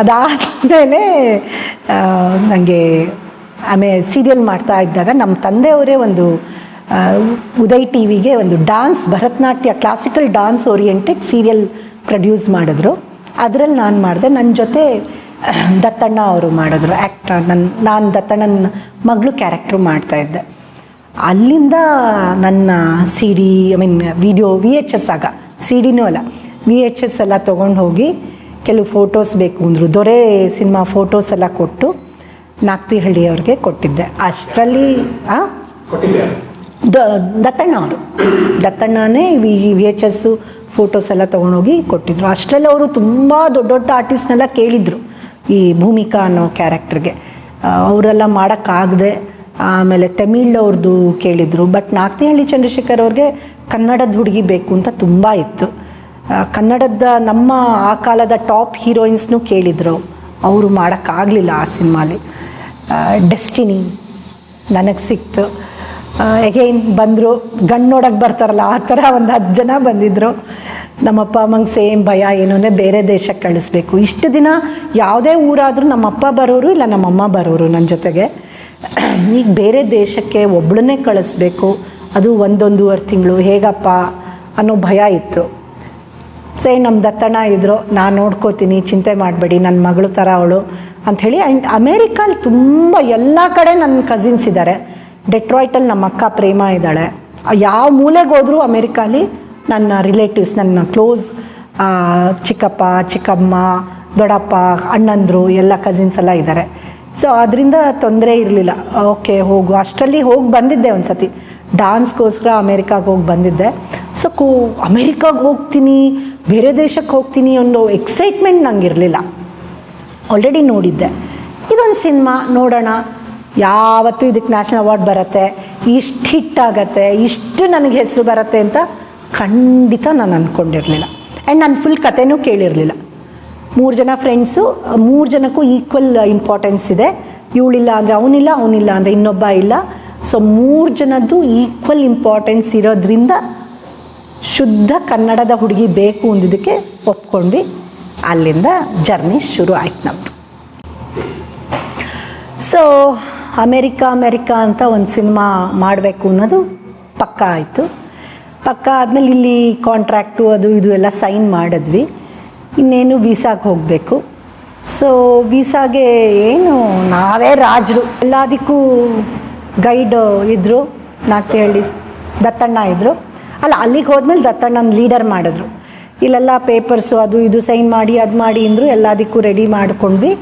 ಅದಾದಮೇಲೆ ನನಗೆ ಆಮೇಲೆ ಸೀರಿಯಲ್ ಮಾಡ್ತಾ ಇದ್ದಾಗ ನಮ್ಮ ತಂದೆಯವರೇ ಒಂದು ಉದಯ್ ಟಿ ವಿಗೆ ಒಂದು dance Bharatanatyam classical dance oriented serial produce ಮಾಡಿದ್ರು. ಅದರಲ್ಲಿ ನಾನು ಮಾಡಿದೆ. ನನ್ನ ಜೊತೆ, ದತ್ತಣ್ಣ ಅವರು ಮಾಡಿದ್ರು ಆ್ಯಕ್ಟ್ ನನ್ನ ನಾನು ದತ್ತಣ್ಣನ ಮಗಳು ಕ್ಯಾರೆಕ್ಟ್ರು ಮಾಡ್ತಾಯಿದ್ದೆ ಅಲ್ಲಿಂದ ನನ್ನ C D I mean video V H S ಆಗ ಸಿ ಡಿನೂ ಅಲ್ಲ ವಿ ಎಚ್ ಎಸ್ ಎಲ್ಲ ತೊಗೊಂಡು ಹೋಗಿ ಕೆಲವು ಫೋಟೋಸ್ ಬೇಕು ಅಂದರು. ದೊರೆ ಸಿನಿಮಾ ಫೋಟೋಸ್ ಎಲ್ಲ ಕೊಟ್ಟು ನಾಗ್ತಿಹಳ್ಳಿ ಅವ್ರಿಗೆ ಕೊಟ್ಟಿದ್ದೆ. ಅಷ್ಟರಲ್ಲಿ ದ ದತ್ತಣ್ಣ ಅವರು. ದತ್ತಣ್ಣನೇ V V H S photos ಎಲ್ಲ ತೊಗೊಂಡೋಗಿ ಕೊಟ್ಟಿದ್ರು. ಅಷ್ಟರಲ್ಲಿ ಅವರು ತುಂಬ ದೊಡ್ಡ ದೊಡ್ಡ ಆರ್ಟಿಸ್ಟ್ನೆಲ್ಲ ಕೇಳಿದರು ಈ ಭೂಮಿಕಾ ಅನ್ನೋ ಕ್ಯಾರೆಕ್ಟ್ರಿಗೆ ಅವರೆಲ್ಲ ಮಾಡೋಕ್ಕಾಗದೆ ಆಮೇಲೆ ತಮಿಳವ್ರದ್ದು ಕೇಳಿದರು. ಬಟ್ ನಾಗ್ತಿಹಳ್ಳಿ ಚಂದ್ರಶೇಖರ್ ಅವ್ರಿಗೆ ಕನ್ನಡದ ಹುಡುಗಿ ಬೇಕು ಅಂತ ತುಂಬ ಇತ್ತು. ಕನ್ನಡದ ನಮ್ಮ ಆ ಕಾಲದ ಟಾಪ್ ಹೀರೋಯಿನ್ಸ್ನೂ ಕೇಳಿದರು. ಅವರು ಮಾಡೋಕ್ಕಾಗಲಿಲ್ಲ ಆ ಸಿನಿಮಾಲಿ. ಡೆಸ್ಟಿನಿ ನನಗೆ ಸಿಕ್ತು. ಎಗೈನ್ ಬಂದರು, ಗಂಡು ನೋಡೋಕ್ಕೆ ಬರ್ತಾರಲ್ಲ, ಆ ಥರ ಒಂದು ಹತ್ತು ಜನ ಬಂದಿದ್ದರು ನಮ್ಮಪ್ಪ ಅಮ್ಮಂಗೆ ಸೇಮ್ ಭಯ, ಏನೂ ಅಂದರೆ ಬೇರೆ ದೇಶಕ್ಕೆ ಕಳಿಸ್ಬೇಕು. ಇಷ್ಟು ದಿನ ಯಾವುದೇ ಊರಾದರೂ ನಮ್ಮಪ್ಪ ಬರೋರು ಇಲ್ಲ, ನಮ್ಮಮ್ಮ ಬರೋರು ನನ್ನ ಜೊತೆಗೆ. ಈಗ ಬೇರೆ ದೇಶಕ್ಕೆ ಒಬ್ಳನ್ನೇ ಕಳಿಸ್ಬೇಕು. ಅದು ಒಂದೊಂದೂವರೆ ತಿಂಗಳು, ಹೇಗಪ್ಪ ಅನ್ನೋ ಭಯ ಇತ್ತು. ಸೇ ನಮ್ಮ ದತ್ತಣ್ಣ ಇದ್ರು, ನಾನು ನೋಡ್ಕೋತೀನಿ, ಚಿಂತೆ ಮಾಡಬೇಡಿ ನನ್ನ ಮಗಳು ಥರ ಅವಳು ಅಂಥೇಳಿ ಆ್ಯಂಡ್ ಅಮೇರಿಕಲ್ಲಿ ತುಂಬ ಎಲ್ಲ ಕಡೆ ನನ್ನ ಕಸಿನ್ಸ್ ಇದ್ದಾರೆ ಡೆಟ್ರಾಯ್ಟಲ್ಲಿ ನಮ್ಮ ಅಕ್ಕ ಪ್ರೇಮ ಇದ್ದಾಳೆ. ಯಾವ ಮೂಲೆಗೆ ಹೋದರೂ ಅಮೇರಿಕಾಲಿ ನನ್ನ ರಿಲೇಟಿವ್ಸ್ ನನ್ನ ಕ್ಲೋಸ್ ಚಿಕ್ಕಪ್ಪ, ಚಿಕ್ಕಮ್ಮ, ದೊಡ್ಡಪ್ಪ, ಅಣ್ಣಂದರು, ಎಲ್ಲ ಕಸಿನ್ಸ್ ಎಲ್ಲ ಇದ್ದಾರೆ ಸೊ ಅದರಿಂದ ತೊಂದರೆ ಇರಲಿಲ್ಲ. ಓಕೆ, ಹೋಗು. ಅಷ್ಟರಲ್ಲಿ ಹೋಗಿ ಬಂದಿದ್ದೆ ಒಂದು ಸತಿ ಡಾನ್ಸ್ಗೋಸ್ಕರ ಅಮೇರಿಕಾಗೆ ಹೋಗಿ ಬಂದಿದ್ದೆ. ಸೊ ಕೂ, ಅಮೇರಿಕಾಗೆ ಹೋಗ್ತೀನಿ. ಬೇರೆ ದೇಶಕ್ಕೆ ಹೋಗ್ತೀನಿ ಅನ್ನೋ ಎಕ್ಸೈಟ್ಮೆಂಟ್ ನಂಗೆ ಇರಲಿಲ್ಲ ಆಲ್ರೆಡಿ ನೋಡಿದ್ದೆ. ಇದೊಂದು ಸಿನಿಮಾ ನೋಡೋಣ. ಯಾವತ್ತೂ ಇದಕ್ಕೆ ನ್ಯಾಷನಲ್ ಅವಾರ್ಡ್ ಬರುತ್ತೆ. ಇಷ್ಟು ಹಿಟ್ ಆಗತ್ತೆ. ಇಷ್ಟು ನನಗೆ ಹೆಸರು ಬರುತ್ತೆ ಅಂತ ಖಂಡಿತ ನಾನು ಅಂದ್ಕೊಂಡಿರಲಿಲ್ಲ ಆ್ಯಂಡ್ ನಾನು ಫುಲ್ ಕತೆನೂ ಕೇಳಿರಲಿಲ್ಲ. ಮೂರು ಜನ ಫ್ರೆಂಡ್ಸು ಮೂರು ಜನಕ್ಕೂ ಈಕ್ವಲ್ ಇಂಪಾರ್ಟೆನ್ಸ್ ಇದೆ. ಇವಳಿಲ್ಲ ಅಂದರೆ ಅವನಿಲ್ಲ ಅವನಿಲ್ಲ ಅಂದರೆ ಇನ್ನೊಬ್ಬ ಇಲ್ಲ. ಸೊ ಮೂರು ಜನದ್ದು ಈಕ್ವಲ್ ಇಂಪಾರ್ಟೆನ್ಸ್ ಇರೋದ್ರಿಂದ ಶುದ್ಧ ಕನ್ನಡದ ಹುಡುಗಿ ಬೇಕು ಅಂದಿದ್ದಕ್ಕೆ ಒಪ್ಕೊಂಡ್ವಿ. ಅಲ್ಲಿಂದ ಜರ್ನಿ ಶುರು ಆಯ್ತು ನಮ್ಮದು ಸೊ ಅಮೇರಿಕಾ ಅಮೇರಿಕಾ ಅಂತ ಒಂದು ಸಿನಿಮಾ ಮಾಡಬೇಕು ಅನ್ನೋದು ಪಕ್ಕ ಆಯಿತು. ಪಕ್ಕ ಆದಮೇಲೆ ಇಲ್ಲಿ ಕಾಂಟ್ರ್ಯಾಕ್ಟು ಅದು ಇದು ಎಲ್ಲ ಸೈನ್ ಮಾಡಿದ್ವಿ. ಇನ್ನೇನು ವೀಸಾಗೆ ಹೋಗಬೇಕು. ಸೊ ವೀಸಾಗೆ ಏನು, ನಾವೇ ರಾಜರು. ಎಲ್ಲದಕ್ಕೂ ಗೈಡ್ ಇದ್ದರು ನಾ ಕೇಳಿ ದತ್ತಣ್ಣ ಇದ್ದರು ಅಲ್ಲ, ಅಲ್ಲಿಗೆ ಹೋದ್ಮೇಲೆ ದತ್ತಣ್ಣನ ಲೀಡರ್ ಮಾಡಿದ್ರು. ಇಲ್ಲೆಲ್ಲ ಪೇಪರ್ಸು ಅದು ಇದು ಸೈನ್ ಮಾಡಿ, ಅದು ಮಾಡಿ ಅಂದರು ಎಲ್ಲದಕ್ಕೂ ರೆಡಿ ಮಾಡ್ಕೊಂಡ್ವಿ.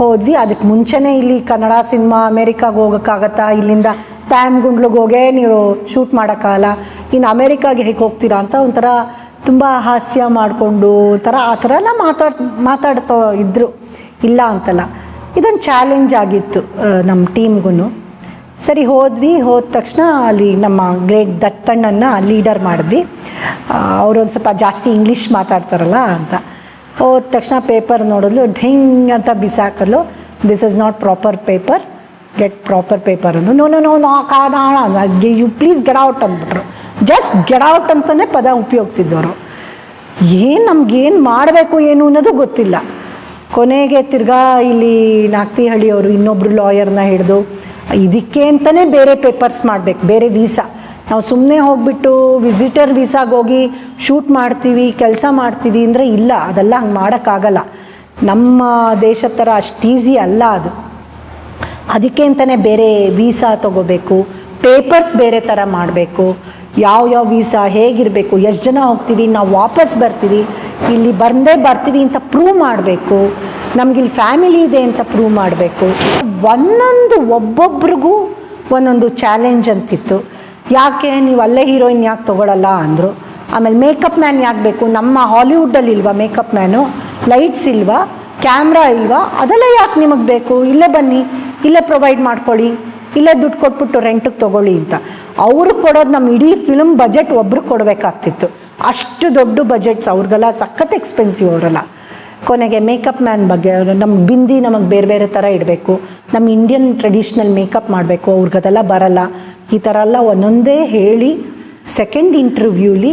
ಹೋದ್ವಿ. ಅದಕ್ಕೆ ಮುಂಚೆನೇ ಇಲ್ಲಿ ಕನ್ನಡ ಸಿನಿಮಾ ಅಮೇರಿಕಾಗೆ ಹೋಗೋಕ್ಕಾಗತ್ತಾ? ಇಲ್ಲಿಂದ ಟ್ಯಾಮ್ ಗುಂಡ್ಲಿಗೆ ಹೋಗೇ ನೀವು ಶೂಟ್ ಮಾಡೋಕ್ಕಾಗಲ್ಲ? ಇನ್ನು ಅಮೇರಿಕಾಗೆ ಹೇಗೆ ಹೋಗ್ತೀರಾ ಅಂತ ಒಂಥರ ತುಂಬ ಹಾಸ್ಯ ಮಾಡಿಕೊಂಡು ಥರ ಆ ಥರ ಎಲ್ಲ ಮಾತಾಡ್, ಮಾತಾಡ್ತಾ ಇದ್ದರು ಇಲ್ಲ ಅಂತಲ್ಲ. ಇದೊಂದು ಚಾಲೆಂಜ್ ಆಗಿತ್ತು ನಮ್ಮ ಟೀಮ್ಗೂ ಸರಿ, ಹೋದ್ವಿ. ಹೋದ ತಕ್ಷಣ ಅಲ್ಲಿ ನಮ್ಮ ಗ್ರೇಟ್ ದತ್ತಣ್ಣನ ಲೀಡರ್ ಮಾಡಿದ್ವಿ. ಅವರೊಂದು ಸ್ವಲ್ಪ ಜಾಸ್ತಿ ಇಂಗ್ಲೀಷ್ ಮಾತಾಡ್ತಾರಲ್ಲ ಅಂತ. ಹೋದ ತಕ್ಷಣ ಪೇಪರ್ ನೋಡಿದ್ಲು, ಢಿಂಗ್ ಅಂತ ಬಿಸಾಕಲು this is not proper paper get proper paper ಅನ್ನು. ನೋ ನೋ ನೋ ನೋ ಕಾಣ ಯು ಪ್ಲೀಸ್ ಗೆಟ್ ಔಟ್ ಅಂದ್ಬಿಟ್ರು. ಜಸ್ಟ್ ಗೆಟ್ ಔಟ್ ಅಂತಲೇ ಪದ ಉಪಯೋಗಿಸಿದ್ದವರು. ಏನು ನಮ್ಗೇನು ಮಾಡಬೇಕು ಏನು ಅನ್ನೋದು ಗೊತ್ತಿಲ್ಲ. ಕೊನೆಗೆ ತಿರ್ಗಾ ಇಲ್ಲಿ ನಾಗ್ತಿಹಳ್ಳಿಯವರು ಇನ್ನೊಬ್ರು ಲಾಯರ್ನ ಹಿಡಿದು ಇದಕ್ಕೆ ಅಂತಲೇ ಬೇರೆ ಪೇಪರ್ಸ್ ಮಾಡಬೇಕು, ಬೇರೆ ವೀಸಾ ನಾವು ಸುಮ್ಮನೆ ಹೋಗ್ಬಿಟ್ಟು ವಿಸಿಟರ್ ವೀಸಾಗೆ ಹೋಗಿ ಶೂಟ್ ಮಾಡ್ತೀವಿ, ಕೆಲಸ ಮಾಡ್ತೀವಿ ಅಂದರೆ ಇಲ್ಲ, ಅದೆಲ್ಲ ಹಂಗೆ ಮಾಡೋಕ್ಕಾಗಲ್ಲ. ನಮ್ಮ ದೇಶದ ಥರ ಅಷ್ಟು ಈಸಿ ಅಲ್ಲ ಅದು. ಅದಕ್ಕೆ ಅಂತಲೇ ಬೇರೆ ವೀಸಾ ತೊಗೋಬೇಕು ಪೇಪರ್ಸ್ ಬೇರೆ ಥರ ಮಾಡಬೇಕು, ಯಾವ ಯಾವ ವೀಸಾ ಹೇಗಿರಬೇಕು, ಎಷ್ಟು ಜನ ಹೋಗ್ತೀವಿ, ನಾವು ವಾಪಸ್ ಬರ್ತೀವಿ, ಇಲ್ಲಿ ಬಂದೇ ಬರ್ತೀವಿ ಅಂತ ಪ್ರೂವ್ ಮಾಡಬೇಕು, ನಮಗಿಲ್ಲಿ ಫ್ಯಾಮಿಲಿ ಇದೆ ಅಂತ ಪ್ರೂವ್ ಮಾಡಬೇಕು. ಒಂದೊಂದು ಒಬ್ಬೊಬ್ರಿಗೂ ಒಂದೊಂದು ಚಾಲೆಂಜ್ ಅಂತಿತ್ತು. ಯಾಕೆ ನೀವು ಅಲ್ಲೇ ಹೀರೋಯಿನ್ ಯಾಕೆ ತೊಗೊಳಲ್ಲ ಅಂದರು. ಆಮೇಲೆ ಮೇಕಪ್ ಮ್ಯಾನ್ ಯಾಕೆ ಬೇಕು? ನಮ್ಮ ಹಾಲಿವುಡ್ಡಲ್ಲಿ ಇಲ್ವಾ ಮೇಕಪ್ ಮ್ಯಾನು ಲೈಟ್ಸ್ ಇಲ್ವಾ? ಕ್ಯಾಮ್ರಾ ಇಲ್ವಾ? ಅದೆಲ್ಲ ಯಾಕೆ ನಿಮಗೆ ಬೇಕು? ಇಲ್ಲೇ ಬನ್ನಿ, ಇಲ್ಲೇ ಪ್ರೊವೈಡ್ ಮಾಡ್ಕೊಳ್ಳಿ, ಇಲ್ಲೇ ದುಡ್ಡು ಕೊಟ್ಬಿಟ್ಟು ರೆಂಟಿಗೆ ತೊಗೊಳ್ಳಿ ಅಂತ. ಅವರು ಕೊಡೋದು ನಮ್ಮ ಇಡೀ ಫಿಲ್ಮ್ ಬಜೆಟ್ ಒಬ್ರಿಗೆ ಕೊಡಬೇಕಾಗ್ತಿತ್ತು. ಅಷ್ಟು ದೊಡ್ಡ ಬಜೆಟ್ಸ್ ಅವ್ರಿಗೆಲ್ಲ ಸಖತ್ ಎಕ್ಸ್ಪೆನ್ಸಿವ್ ಅವರೆಲ್ಲ. ಕೊನೆಗೆ ಮೇಕಪ್ ಮ್ಯಾನ್ ಬಗ್ಗೆ ನಮ್ಮ ಬಿಂದಿ ನಮಗೆ ಬೇರೆ ಬೇರೆ ಥರ ಇಡಬೇಕು. ನಮ್ಮ ಇಂಡಿಯನ್ ಟ್ರೆಡಿಷ್ನಲ್ ಮೇಕಪ್ ಮಾಡಬೇಕು ಅವ್ರಿಗದೆಲ್ಲ ಬರಲ್ಲ. ಈ ಥರ ಎಲ್ಲ ಒಂದೊಂದೇ ಹೇಳಿ ಸೆಕೆಂಡ್ ಇಂಟರ್ವ್ಯೂಲಿ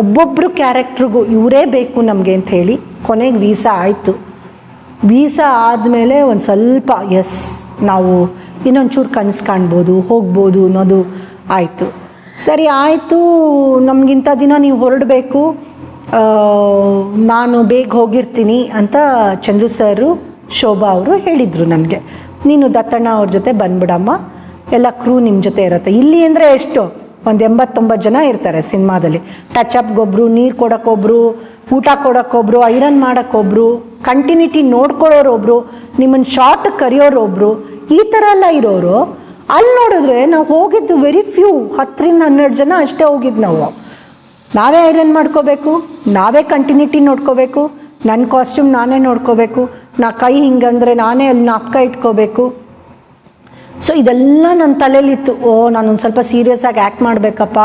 ಒಬ್ಬೊಬ್ಬರು ಕ್ಯಾರೆಕ್ಟ್ರಿಗೂ ಇವರೇ ಬೇಕು ನಮಗೆ ಅಂತ ಹೇಳಿ ಕೊನೆಗೆ ವೀಸಾ ಆಯಿತು. ವೀಸಾ ಆದಮೇಲೆ ಒಂದು ಸ್ವಲ್ಪ ಎಸ್ ನಾವು ಇನ್ನೊಂಚೂರು ಕನಸು ಕಾಣ್ಬೋದು, ಹೋಗ್ಬೋದು ಅನ್ನೋದು ಆಯಿತು. ಸರಿ, ಆಯಿತು ನಮಗಿಂಥ ದಿನ ನೀವು ಹೊರಡಬೇಕು. ನಾನು ಬೇಗ ಹೋಗಿರ್ತೀನಿ ಅಂತ ಚಂದ್ರು ಸರು, ಶೋಭಾ ಅವರು ಹೇಳಿದರು ನನಗೆ. ನೀನು ದತ್ತಣ್ಣ ಅವ್ರ ಜೊತೆ ಬಂದ್ಬಿಡಮ್ಮ. ಎಲ್ಲ ಕ್ರೂ ನಿಮ್ಮ ಜೊತೆ ಇರುತ್ತೆ. ಇಲ್ಲಿ ಅಂದರೆ ಎಷ್ಟು? ಒಂದು ಎಂಬತ್ತೊಂಬತ್ತು ಜನ ಇರ್ತಾರೆ ಸಿನಿಮಾದಲ್ಲಿ. ಟಚ್ ಅಪ್ಗೊಬ್ರು ನೀರು ಕೊಡೋಕ್ಕೊಬ್ರು ಊಟ ಕೊಡೋಕ್ಕೊಬ್ರು ಐರನ್ ಮಾಡೋಕ್ಕೊಬ್ರು ಕಂಟಿನ್ಯೂಟಿ ನೋಡ್ಕೊಳ್ಳೋರೊಬ್ರು ನಿಮ್ಮನ್ನು ಶಾರ್ಟ್ ಕರೆಯೋರೊಬ್ರು ಈ ಥರ ಎಲ್ಲ ಇರೋರು. ಅಲ್ಲಿ ನೋಡಿದ್ರೆ ನಾವು ಹೋಗಿದ್ದು ವೆರಿ ಫ್ಯೂ ಹತ್ತರಿಂದ ಹನ್ನೆರಡು ಜನ ಅಷ್ಟೇ ಹೋಗಿದ್ದು ನಾವು. ನಾವೇ ಐರನ್ ಮಾಡ್ಕೋಬೇಕು, ನಾವೇ ಕಂಟಿನ್ಯೂಟಿ ನೋಡ್ಕೋಬೇಕು ನನ್ನ ಕಾಸ್ಟ್ಯೂಮ್ ನಾನೇ ನೋಡ್ಕೋಬೇಕು, ನಾ ಕೈ ಹಿಂಗಂದರೆ ನಾನೇ ಅಲ್ಲಿ ನಾಪ್ಕ ಇಟ್ಕೋಬೇಕು. ಸೊ ಇದೆಲ್ಲ ನನ್ನ ತಲೆಯಲ್ಲಿತ್ತು ಓ ಒಂದು ಸ್ವಲ್ಪ ಸೀರಿಯಸ್ ಆಗಿ ಆ್ಯಕ್ಟ್ ಮಾಡಬೇಕಪ್ಪ.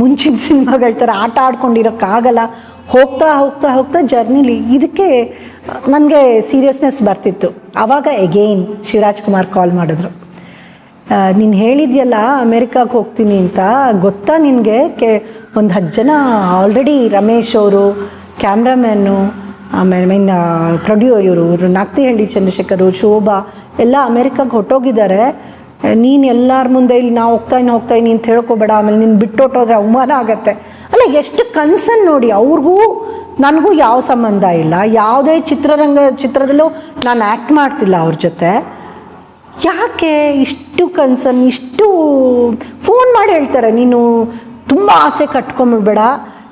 ಮುಂಚಿನ ಸಿನಿಮಾಗಳ ಥರ ಆಟ ಆಡ್ಕೊಂಡಿರೋಕ್ಕಾಗಲ್ಲ ಹೋಗ್ತಾ ಹೋಗ್ತಾ ಹೋಗ್ತಾ ಜರ್ನಿಲಿ ಇದಕ್ಕೆ, ನನಗೆ ಸೀರಿಯಸ್ನೆಸ್ ಬರ್ತಿತ್ತು. ಆವಾಗ ಎಗೇನ್ ಶಿವರಾಜ್ ಕುಮಾರ್ ಕಾಲ್ ಮಾಡಿದ್ರು. ನೀನು ಹೇಳಿದ್ಯಲ್ಲ ಅಮೇರಿಕಾಗೆ ಹೋಗ್ತೀನಿ ಅಂತ, ಗೊತ್ತಾ ನಿನಗೆ? ಕೆ, ಒಂದು ಹತ್ತು ಜನ ಆಲ್ರೆಡಿ ರಮೇಶ್ ಅವರು ಕ್ಯಾಮ್ರಾಮ್ಯಾನು ಆಮೇಲೆ ಮೀನ್ ಪ್ರೊಡ್ಯೂ ಇವರು ನಾಕ್ತಿಹಳ್ಳಿ ಚಂದ್ರಶೇಖರು ಶೋಭಾ, ಎಲ್ಲ ಅಮೇರಿಕಾಗೆ ಹೊಟ್ಟೋಗಿದ್ದಾರೆ ನೀನು ಎಲ್ಲರ ಮುಂದೆ ಇಲ್ಲಿ ನಾವು ಹೋಗ್ತಾಯಿನಿ ಹೋಗ್ತಾಯಿನಿ ಅಂತ ಹೇಳ್ಕೊಬೇಡ, ಆಮೇಲೆ ನೀನು ಬಿಟ್ಟೊಟ್ಟೋದ್ರೆ ಅವಮಾನ ಆಗತ್ತೆ. ಅಲ್ಲ, ಎಷ್ಟು ಕನ್ಸನ್ ನೋಡಿ, ಅವ್ರಿಗೂ ನನಗೂ ಯಾವ ಸಂಬಂಧ ಇಲ್ಲ. ಯಾವುದೇ ಚಿತ್ರರಂಗ, ಚಿತ್ರದಲ್ಲೂ ನಾನು ಆ್ಯಕ್ಟ್ ಮಾಡ್ತಿಲ್ಲ ಅವ್ರ ಜೊತೆ. ಯಾಕೆ ಇಷ್ಟು ಕನ್ಸರ್ನ್ ಇಷ್ಟು ಫೋನ್ ಮಾಡಿ ಹೇಳ್ತಾರೆ. ನೀನು ತುಂಬ ಆಸೆ ಕಟ್ಕೊಂಬಿಡ್ಬೇಡ.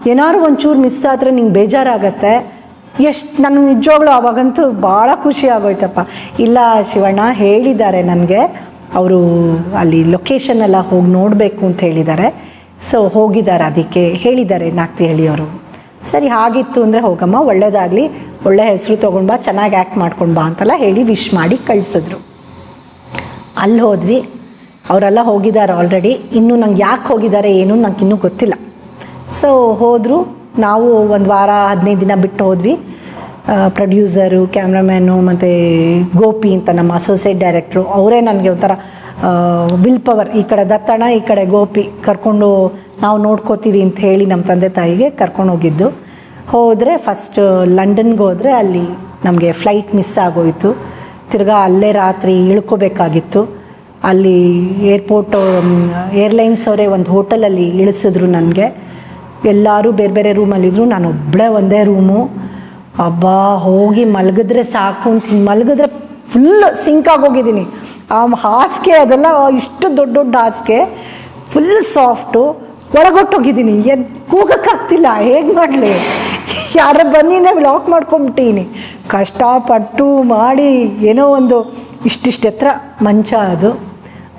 ಏನಾದ್ರು ಒಂಚೂರು ಮಿಸ್ ಆದರೆ ನಿಂಗೆ ಬೇಜಾರಾಗತ್ತೆ. ಎಷ್ಟು ನನಗೆ ನಿಜವಾಗ್ಲೂ ಅವಾಗಂತೂ ಭಾಳ ಖುಷಿ ಆಗೋಯ್ತಪ್ಪ. ಇಲ್ಲ ಶಿವಣ್ಣ, ಹೇಳಿದ್ದಾರೆ ನನಗೆ. ಅವರು ಅಲ್ಲಿ ಲೊಕೇಶನ್ ಎಲ್ಲ ಹೋಗಿ ನೋಡಬೇಕು ಅಂತ ಹೇಳಿದ್ದಾರೆ. ಸೊ ಹೋಗಿದ್ದಾರೆ ಅದಕ್ಕೆ ಹೇಳಿದ್ದಾರೆ ನಾಗ್ತಿ ಹೇಳಿಯವರು. ಸರಿ, ಹಾಗಿತ್ತು ಅಂದರೆ ಹೋಗಮ್ಮ, ಒಳ್ಳೇದಾಗಲಿ. ಒಳ್ಳೆ ಹೆಸರು ತೊಗೊಂಡು ಬಾ, ಚೆನ್ನಾಗಿ ಆ್ಯಕ್ಟ್ ಮಾಡ್ಕೊಂಡು ಬಾ ಅಂತೆಲ್ಲ ಹೇಳಿ ವಿಶ್ ಮಾಡಿ ಕಳಿಸಿದ್ರು. ಅಲ್ಲಿ ಹೋದ್ವಿ. ಅವರೆಲ್ಲ ಹೋಗಿದ್ದಾರೆ ಆಲ್ರೆಡಿ ಇನ್ನೂ ನಂಗೆ ಯಾಕೆ ಹೋಗಿದ್ದಾರೆ ಏನು ನಂಗೆ ಇನ್ನೂ ಗೊತ್ತಿಲ್ಲ. ಸೊ ಹೋದರು. ನಾವು ಒಂದು ವಾರ, ಹದಿನೈದು ದಿನ ಬಿಟ್ಟು ಹೋದ್ವಿ. ಪ್ರೊಡ್ಯೂಸರು ಕ್ಯಾಮ್ರಾಮ್ಯಾನು ಮತ್ತು ಗೋಪಿ ಅಂತ ನಮ್ಮ ಅಸೋಸಿಯೇಟ್ ಡೈರೆಕ್ಟ್ರು ಅವರೇ ನನಗೆ ಒಂಥರ ವಿಲ್ ಪವರ್ ಈ ಕಡೆ ದತ್ತಣ, ಈ ಕಡೆ ಗೋಪಿ ಕರ್ಕೊಂಡು ನಾವು ನೋಡ್ಕೋತೀವಿ ಅಂತ ಹೇಳಿ ನಮ್ಮ ತಂದೆ ತಾಯಿಗೆ ಕರ್ಕೊಂಡು ಹೋಗಿದ್ದು. ಹೋದರೆ ಫಸ್ಟ್ ಲಂಡನ್ಗೆ ಹೋದರೆ ಅಲ್ಲಿ ನಮಗೆ ಫ್ಲೈಟ್ ಮಿಸ್ ಆಗೋಯಿತು. ತಿರ್ಗಾ ಅಲ್ಲೇ ರಾತ್ರಿ ಇಳ್ಕೋಬೇಕಾಗಿತ್ತು. ಅಲ್ಲಿ ಏರ್ಪೋರ್ಟ್ ಏರ್ಲೈನ್ಸ್ ಅವರೇ ಒಂದು ಹೋಟೆಲಲ್ಲಿ ಇಳಿಸಿದ್ರು ನನಗೆ. ಎಲ್ಲರೂ ಬೇರೆ ಬೇರೆ ರೂಮಲ್ಲಿದ್ದರು ನಾನು ಒಬ್ಬಳೇ ಒಂದೇ ರೂಮು ಅಬ್ಬಾ, ಹೋಗಿ ಮಲಗಿದ್ರೆ ಸಾಕು ಅಂತ ಮಲಗಿದ್ರೆ ಫುಲ್ ಸಿಂಕ್ ಆಗೋಗಿದ್ದೀನಿ ಆ ಹಾಸಿಗೆ ಅದೆಲ್ಲ ಇಷ್ಟು ದೊಡ್ಡ ದೊಡ್ಡ ಹಾಸಿಗೆ ಫುಲ್ ಸಾಫ್ಟು ಒಳಗೊಟ್ಟೋಗಿದ್ದೀನಿ. ಎದ್ ಕೂಗಕ್ಕಾಗ್ತಿಲ್ಲ. ಹೇಗೆ ಮಾಡಲಿ? ಯಾರ ಬಂದಿನೇ ಲಾಕ್ ಮಾಡ್ಕೊಂಬಿಟ್ಟೀನಿ. ಕಷ್ಟಪಟ್ಟು ಮಾಡಿ, ಏನೋ ಒಂದು ಇಷ್ಟಿಷ್ಟು ಮಂಚ ಅದು.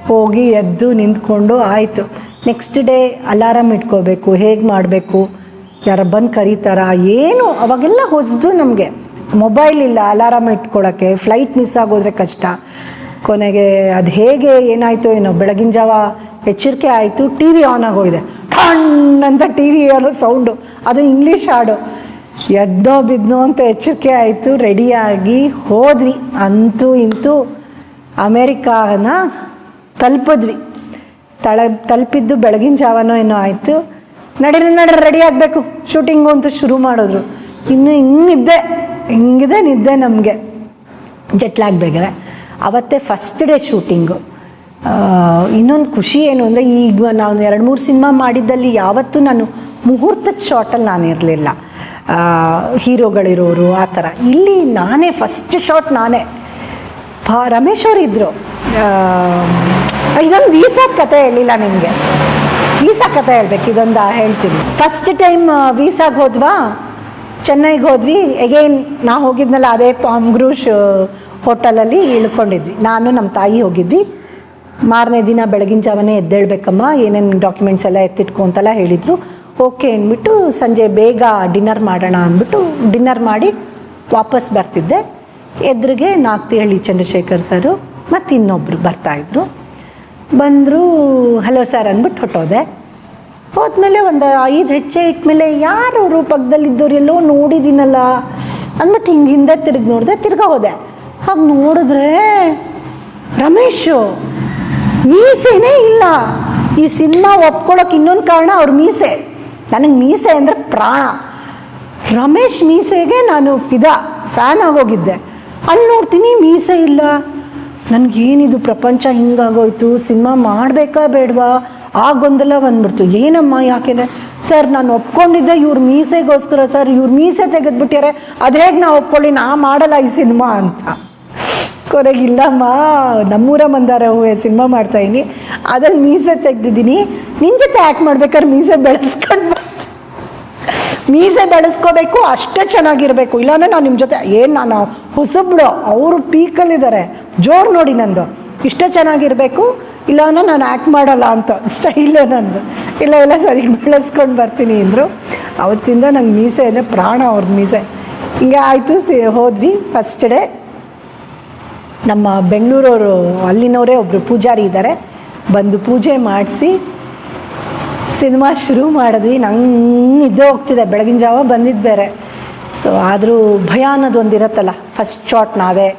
ಹೋಗಿ ಎದ್ದು ನಿಂತ್ಕೊಂಡು ಆಯಿತು. ನೆಕ್ಸ್ಟ್ ಡೇ ಅಲಾರಾಮ್ ಇಟ್ಕೋಬೇಕು, ಹೇಗೆ ಮಾಡಬೇಕು? ಯಾರ ಬಂದು ಕರೀತಾರ? ಏನು? ಅವಾಗೆಲ್ಲ ಹೊಸದು ನಮಗೆ. ಮೊಬೈಲ್ ಇಲ್ಲ ಅಲಾರಾಮ್ ಇಟ್ಕೊಳ್ಳೋಕ್ಕೆ ಫ್ಲೈಟ್ ಮಿಸ್ ಆಗೋದ್ರೆ ಕಷ್ಟ. ಕೊನೆಗೆ ಅದು ಹೇಗೆ, ಏನಾಯಿತು ಏನೋ, ಬೆಳಗಿನ ಜಾವ ಎಚ್ಚರಿಕೆ ಆಯಿತು ಟಿ ವಿ ಆನ್ ಆಗೋಗಿದೆ. ಠಣ್ಣಂತ ಟಿ ವಿ ಹೇಳೋ ಸೌಂಡು ಅದು ಇಂಗ್ಲೀಷ್ ಹಾಡು. ಎದ್ದೋ ಬಿದ್ನೋ ಅಂತ ಎಚ್ಚರಿಕೆ ಆಯಿತು, ರೆಡಿಯಾಗಿ ಹೋದ್ವಿ. ಅಂತೂ ಇಂತೂ ಅಮೇರಿಕಾನ ತಲುಪಿದ್ವಿ. ತಳ, ತಲುಪಿದ್ದು ಬೆಳಗಿನ ಜಾವನೋ ಏನೋ ಆಯಿತು. ನಡೀರಿ, ನಡ್ರಿ, ರೆಡಿ ಆಗಬೇಕು. ಶೂಟಿಂಗು ಅಂತ ಶುರು ಮಾಡಿದ್ರು. ಇನ್ನು ಹಿಂಗಿದ್ದೆ ಹಿಂಗಿದೆ ನಿದ್ದೆ ನಮಗೆ. ಜೆಟ್ಲಾಗ್ ಬೇಕಾರೆ ಅವತ್ತೇ ಫಸ್ಟ್ ಡೇ ಶೂಟಿಂಗು. ಇನ್ನೊಂದು ಖುಷಿ ಏನು ಅಂದರೆ, ಈಗ ನಾನು ಎರಡು ಮೂರು ಸಿನಿಮಾ ಮಾಡಿದ್ದಲ್ಲಿ ಯಾವತ್ತೂ ನಾನು ಮುಹೂರ್ತದ ಶಾರ್ಟಲ್ಲಿ ನಾನು ಇರಲಿಲ್ಲ ಹೀರೋಗಳಿರೋರು, ಆ ಥರ. ಇಲ್ಲಿ ನಾನೇ ಫಸ್ಟ್ ಶಾಟ್ ನಾನೇ. ಭಾ ರಮೇಶ್ ಅವರಿದ್ದರು ಇದೊಂದು ವೀಸಾದ ಕತೆ ಹೇಳಿಲ್ಲ ನಿಮಗೆ? ವೀಸಾ ಕತೆ ಹೇಳ್ಬೇಕು, ಇದೊಂದು ಹೇಳ್ತೀನಿ. ಫಸ್ಟ್ ಟೈಮ್ ವೀಸಾಗೆ ಹೋದ್ವಾ? ಚೆನ್ನೈಗೆ ಹೋದ್ವಿ. ಎಗೈನ್ ನಾ ಹೋಗಿದ್ನಲ್ಲ ಅದೇ ಪಾಮ್ ಗ್ರೂಶ್ ಹೋಟೆಲಲ್ಲಿ ಇಳ್ಕೊಂಡಿದ್ವಿ. ನಾನು ನಮ್ಮ ತಾಯಿ ಹೋಗಿದ್ವಿ. ಮಾರನೇ ದಿನ ಬೆಳಗಿನ ಜಾವನೇ ಎದ್ದೇಳ್ಬೇಕಮ್ಮ, ಏನೇನು ಡಾಕ್ಯುಮೆಂಟ್ಸ್ ಎಲ್ಲ ಎತ್ತಿಟ್ಕೊಂತೆಲ್ಲ ಹೇಳಿದರು. ಓಕೆ ಅಂದ್ಬಿಟ್ಟು ಸಂಜೆ ಬೇಗ ಡಿನ್ನರ್ ಮಾಡೋಣ ಅಂದ್ಬಿಟ್ಟು ಡಿನ್ನರ್ ಮಾಡಿ ವಾಪಸ್ ಬರ್ತಿದ್ದೆ. ಎದುರಿಗೆ ನಾಕ್ತಿಹಳ್ಳಿ ಚಂದ್ರಶೇಖರ್ ಸರು ಮತ್ತು ಇನ್ನೊಬ್ಬರು ಬರ್ತಾಯಿದ್ರು ಬಂದರು, ಹಲೋ ಸರ್ ಅಂದ್ಬಿಟ್ಟು ಹೊಟ್ಟೋದೆ ಹೋದ್ಮೇಲೆ ಒಂದು ಐದು ಹೆಜ್ಜೆ ಇಟ್ಮೇಲೆ, ಯಾರು ಅವರು ಪಕ್ಕದಲ್ಲಿದ್ದವ್ರು ಎಲ್ಲೋ ನೋಡಿದ್ದೀನಲ್ಲ ಅಂದ್ಬಿಟ್ಟು ಹಿಂಗೆ ಹಿಂದೆ ತಿರುಗಿ ನೋಡಿದೆ, ತಿರ್ಗಾ ಹೋದೆ. ಹಾಗೆ ನೋಡಿದ್ರೆ, ರಮೇಶು, ಮೀಸೆನೇ ಇಲ್ಲ. ಈ ಸಿನಿಮಾ ಒಪ್ಕೊಳ್ಳೋಕೆ ಇನ್ನೊಂದು ಕಾರಣ ಅವ್ರ ಮೀಸೆ. ನನಗೆ ಮೀಸೆ ಅಂದರೆ ಪ್ರಾಣ. ರಮೇಶ್ ಮೀಸೆಗೆ ನಾನು ಫಿದಾ, ಫ್ಯಾನ್ ಆಗೋಗಿದ್ದೆ. ಅಲ್ಲಿ ನೋಡ್ತೀನಿ ಮೀಸೆ ಇಲ್ಲ. ನನಗೇನಿದು ಪ್ರಪಂಚ ಹಿಂಗಾಗೋಯ್ತು, ಸಿನಿಮಾ ಮಾಡಬೇಕಾ ಬೇಡವಾ? ಆ ಗೊಂದಲ ಬಂದ್ಬಿಡ್ತು. ಏನಮ್ಮ ಯಾಕೆಂದರೆ ಸರ್, ನಾನು ಒಪ್ಕೊಂಡಿದ್ದೆ ಇವ್ರ ಮೀಸೆಗೋಸ್ಕರ. ಸರ್, ಇವ್ರ ಮೀಸೆ ತೆಗೆದ್ಬಿಟ್ಟಿದ್ದಾರೆ ಅದು ಹೇಗೆ ನಾ ಒಪ್ಕೊಳ್ಳಿ, ನಾ ಮಾಡಲ್ಲ ಈ ಸಿನಿಮಾ ಅಂತ. ಕೊನೆಗೆ ಇಲ್ಲಮ್ಮ ನಮ್ಮೂರ ಮಂದಾರ ಹೂವೆ ಸಿನಿಮಾ ಮಾಡ್ತಾಯಿನಿ ಅದ್ರಲ್ಲಿ ಮೀಸೆ ತೆಗ್ದಿದ್ದೀನಿ. ನಿನ್ನ ಜೊತೆ ಆ್ಯಕ್ಟ್ ಮಾಡ್ಬೇಕಾದ್ರೆ ಮೀಸೆ ಬೆಳೆಸ್ಕೊಂಡು ಮೀಸೆ ಬೆಳೆಸ್ಕೋಬೇಕು, ಅಷ್ಟೇ ಚೆನ್ನಾಗಿರಬೇಕು. ಇಲ್ಲಾಂದ್ರೆ ನಾವು ನಿಮ್ಮ ಜೊತೆ, ಏನು ನಾನು, ಹೊಸಬ್ಳು, ಅವರು ಪೀಕಲ್ಲಿದ್ದಾರೆ. ಜೋರು ನೋಡಿ ನಂದು. ಇಷ್ಟೇ ಚೆನ್ನಾಗಿರಬೇಕು, ಇಲ್ಲಾಂದ್ರೆ ನಾನು ಆ್ಯಕ್ಟ್ ಮಾಡಲ್ಲ ಅಂತ ಸ್ಟೈಲ್ ನಂದು. ಇಲ್ಲ ಇಲ್ಲ, ಸರಿ, ಬೆಳೆಸ್ಕೊಂಡು ಬರ್ತೀನಿ ಅಂದರು. ಅವತ್ತಿಂದ ನಂಗೆ ಮೀಸೆ ಅಂದರೆ ಪ್ರಾಣ ಅವ್ರದ್ದು ಮೀಸೆ. ಹಿಂಗೆ ಆಯಿತು, ಸಿ, ಹೋದ್ವಿ ಫಸ್ಟ್ ಡೇ ನಮ್ಮ ಬೆಂಗಳೂರವರು ಅಲ್ಲಿನವರೇ ಒಬ್ಬರು ಪೂಜಾರಿ ಇದ್ದಾರೆ. ಬಂದು ಪೂಜೆ ಮಾಡಿಸಿ ಸಿನಿಮಾ ಶುರು ಮಾಡಿದ್ವಿ. ನಂಗೆ ನಿದ್ದೆ ಹೋಗ್ತಿದೆ. ಬೆಳಗಿನ ಜಾವ ಬಂದಿದ್ದು ಬೇರೆ. ಸೊ ಆದರೂ ಭಯ ಅನ್ನೋದು ಒಂದು ಇರುತ್ತಲ್ಲ. ಫಸ್ಟ್ ಶಾಟ್ ನಾವೇ.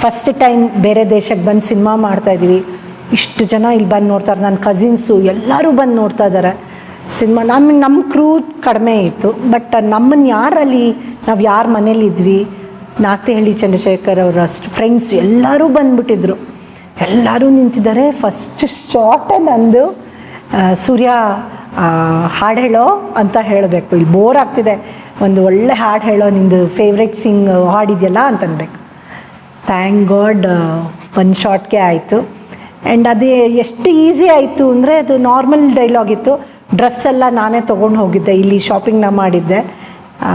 ಫಸ್ಟ್ ಟೈಮ್ ಬೇರೆ ದೇಶಕ್ಕೆ ಬಂದು ಸಿನಿಮಾ ಮಾಡ್ತಾಯಿದ್ವಿ ಇಷ್ಟು ಜನ ಇಲ್ಲಿ ಬಂದು ನೋಡ್ತಾರೆ ನನ್ನ ಕಸಿನ್ಸು ಎಲ್ಲರೂ ಬಂದು ನೋಡ್ತಾ ಇದ್ದಾರೆ. ಸಿನಿಮಾ ನಮ್ಮ ನಮ್ಮ ಕ್ರೂ ಕಡಿಮೆ ಇತ್ತು. ಬಟ್ ನಮ್ಮನ್ನು ಯಾರಲ್ಲಿ ನಾವು ಯಾರ ಮನೇಲಿದ್ವಿ ನಾಗ್ತಿಹಳ್ಳಿ ಚಂದ್ರಶೇಖರ್ ಅವರ ಅಷ್ಟು ಫ್ರೆಂಡ್ಸ್ ಎಲ್ಲರೂ ಬಂದ್ಬಿಟ್ಟಿದ್ರು. ಎಲ್ಲರೂ ನಿಂತಿದ್ದಾರೆ. ಫಸ್ಟ್ ಶಾರ್ಟ್ ನಂದು ಸೂರ್ಯ ಹಾಡು ಹೇಳೋ ಅಂತ ಹೇಳಬೇಕು. ಇಲ್ಲಿ ಬೋರ್ ಆಗ್ತಿದೆ. ಒಂದು ಒಳ್ಳೆ ಹಾಡು ಹೇಳೋ ನಿಂದು ಫೇವ್ರೆಟ್ ಸಿಂಗ್ ಹಾಡಿದೆಯಲ್ಲ ಅಂತನ್ಬೇಕು ಥ್ಯಾಂಕ್ ಗಾಡ್ ಒಂದು ಶಾರ್ಟ್ಗೆ ಆಯಿತು. ಆ್ಯಂಡ್ ಅದು ಎಷ್ಟು ಈಸಿ ಆಯಿತು ಅಂದರೆ ಅದು ನಾರ್ಮಲ್ ಡೈಲಾಗ್ ಇತ್ತು. ಡ್ರೆಸ್ ಎಲ್ಲ ನಾನೇ ತೊಗೊಂಡು ಹೋಗಿದ್ದೆ. ಇಲ್ಲಿ ಶಾಪಿಂಗ್ನ ಮಾಡಿದ್ದೆ. ಆ,